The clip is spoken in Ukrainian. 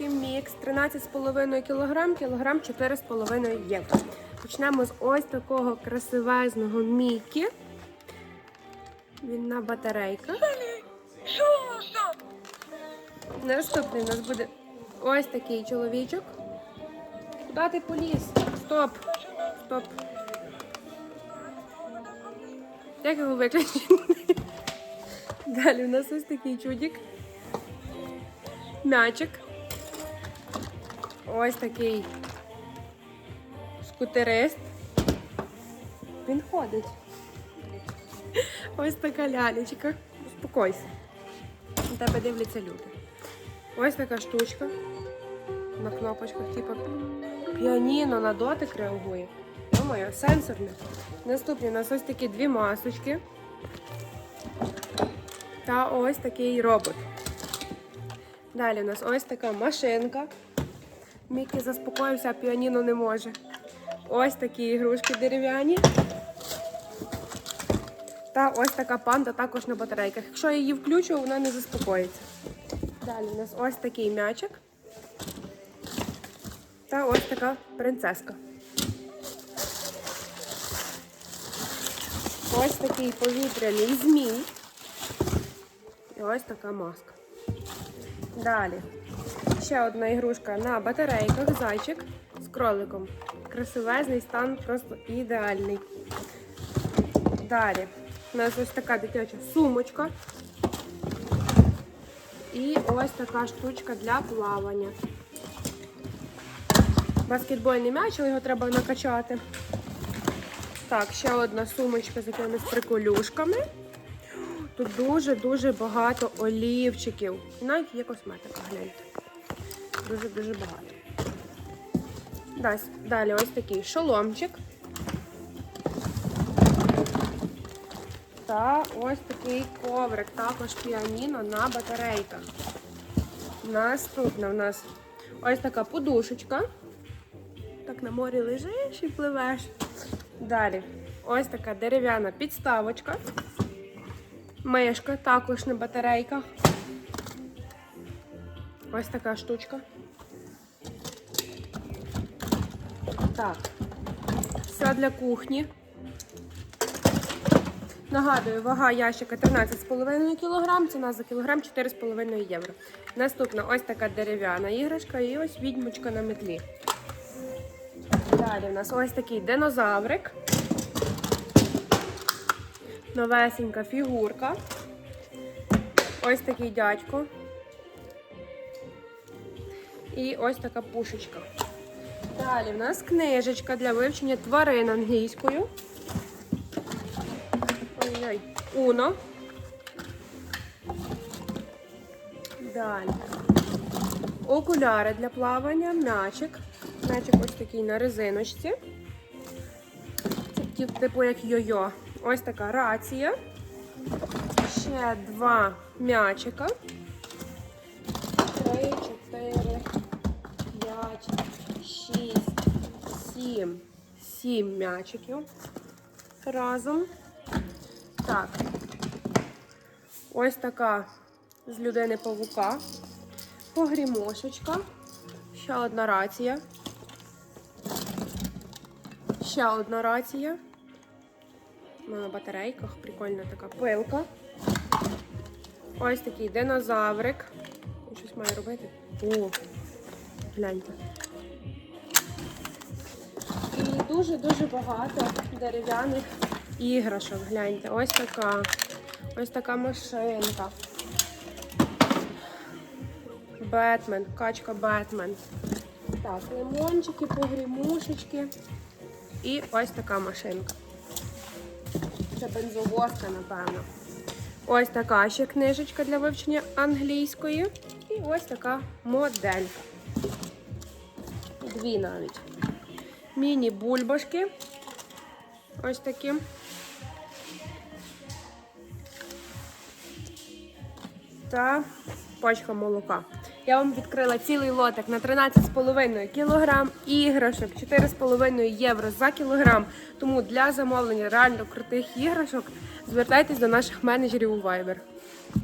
Мікс 13,5 кг, кілограм 4,5 євро. Почнемо з ось такого красивезного Мікі. Він на батарейках. Наступний у нас буде ось такий чоловічок. Куди ти поліз? Стоп! Стоп. Як його виключити? Далі у нас ось такий чудик. Мячик. Ось такий скутерист. Він ходить. Ось така лялечка. Успокойся. На тебе дивляться люди. Ось така штучка. На кнопочках, типу піаніно на дотик реагує. Думаю, сенсорне. Наступні у нас ось такі дві масочки. Та ось такий робот. Далі у нас ось така машинка. Мікі заспокоївся, а піаніно не може. Ось такі ігрушки дерев'яні. Та ось така панда також на батарейках. Якщо я її включу, вона не заспокоїться. Далі у нас ось такий м'ячик. Та ось така принцеска. Ось такий повітряний змій. І ось така маска. Далі. Ще одна ігрушка на батарейках, зайчик з кроликом. Красивезний стан просто ідеальний. Далі. У нас ось така дитяча сумочка. І ось така штучка для плавання. Баскетбольний м'яч, але його треба накачати. Так, ще одна сумочка з якимись приколюшками. Тут дуже-дуже багато олівчиків. Навіть є косметика, гляньте. Дуже-дуже багато. Далі ось такий шоломчик. Та ось такий коврик, також піаніно на батарейках. Наступна в нас ось така подушечка. Так на морі лежиш і пливеш. Далі ось така дерев'яна підставочка. Мишка також на батарейках. Ось така штучка. Так. Все для кухні. Нагадую, вага ящика 13,5 кг, ціна за кілограм 4,5 євро. Наступна ось така дерев'яна іграшка і ось відьмочка на метлі. Далі у нас ось такий динозаврик. Новесенька фігурка. Ось такий дядько. І ось така пушечка. Далі в нас книжечка для вивчення тварин англійською. Ой-ой, Уно. Далі. Окуляри для плавання, м'ячик. М'ячик ось такий на резиночці. Це тип- типу як йо-йо. Ось така рація. Ще два м'ячика. Сім. Сім м'ячиків разом. Так. Ось така з людини павука. Погрімошечка. Ще одна рація. Ще одна рація. На батарейках. Прикольна така пилка. Ось такий динозаврик. Щось має робити. О, гляньте. І дуже-дуже багато дерев'яних іграшок. Гляньте, ось така. Ось така машинка. Бетмен, качка Бетмен. Так, лимончики, погрімушечки. І ось така машинка. Це бензовозка, напевно. Ось така ще книжечка для вивчення англійської. І ось така моделька. Дві навіть. Міні-бульбашки. Ось такі. Та пачка молока. Я вам відкрила цілий лотик на 13,5 кг іграшок, 4,5 євро за кілограм. Тому для замовлення реально крутих іграшок звертайтесь до наших менеджерів у Viber.